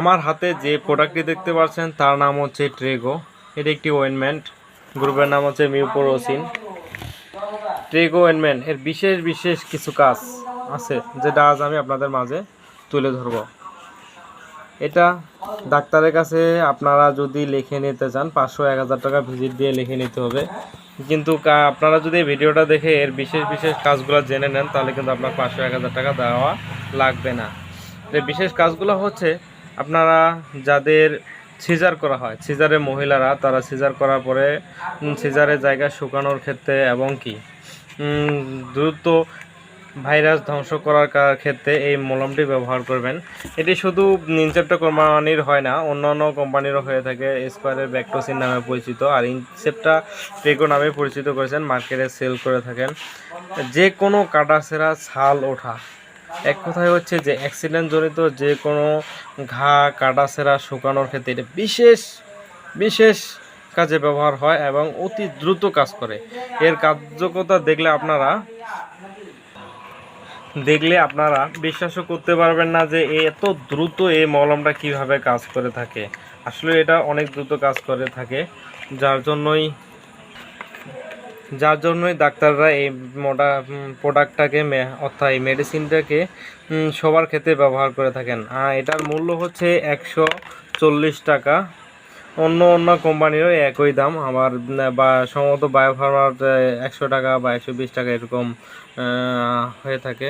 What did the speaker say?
আমার হাতে যে প্রোডাক্টটি দেখতে পাচ্ছেন, তার নাম হচ্ছে ট্রেগো এটি একটি ওয়েনমেন্ট গ্রুপের নাম হচ্ছে মিউপোরোসিন ট্রেগো ওয়েনমেন্ট এর বিশেষ বিশেষ কিছু কাজ আছে, যেটা আজ আমি আপনাদের মাঝে তুলে ধরব। এটা ডাক্তারের কাছে আপনারা যদি লিখে নিতে চান, পাঁচশো, এক হাজার টাকা ভিজিট দিয়ে লিখে নিতে হবে। কিন্তু আপনারা যদি ভিডিওটা দেখে এর বিশেষ বিশেষ কাজগুলো জেনে নেন, তাহলে কিন্তু আপনার পাঁচশো, এক হাজার টাকা দেওয়া লাগবে না। বিশেষ কাজগুলো হচ্ছে আপনারা যাদের সিজার করা হয়, সিজারে মহিলারা, তারা সিজার করার পরে সিজারের জায়গা শুকানোর ক্ষেত্রে এবং কি দ্রুত ভাইরাস ধ্বংস করার ক্ষেত্রে এই মলমটি ব্যবহার করবেন। এটি শুধু ইনসেপ্টা কোম্পানির হয় না, অন্যান্য অন্য কোম্পানিরও হয়ে থাকে। স্কোয়ারের ব্যাকটোসিন নামে পরিচিত, আর ইনসেপ্টা টেকো নামে পরিচিত করেছেন মার্কেটে সেল করে থাকেন। যে কোনো কাটাছেরা ছাল ওঠা এক কথায় হচ্ছে যে অ্যাক্সিডেন্ট জনিত যে কোনো ঘা কাটাছেরা শুকানোর ক্ষেত্রে বিশেষ বিশেষ কাজে ব্যবহার হয় এবং অতি দ্রুত কাজ করে। এর কার্যকতা দেখলে আপনারা দেখলে আপনারা বিশ্বাসও করতে পারবেন না যে এত দ্রুত এই মলমটা কীভাবে কাজ করে থাকে। আসলে এটা অনেক দ্রুত কাজ করে থাকে, যার জন্যই যার জন্যই ডাক্তাররা এই মোটা প্রোডাক্টটাকে অর্থাৎ এই মেডিসিনটাকে সবার ক্ষেত্রে ব্যবহার করে থাকেন। আর এটার মূল্য হচ্ছে একশো চল্লিশ টাকা। অন্য অন্য কোম্পানিরও একই দাম। আমার বা, সম্ভবত বায়োফার্মার একশো টাকা বা একশো বিশ টাকা এরকম হয়ে থাকে।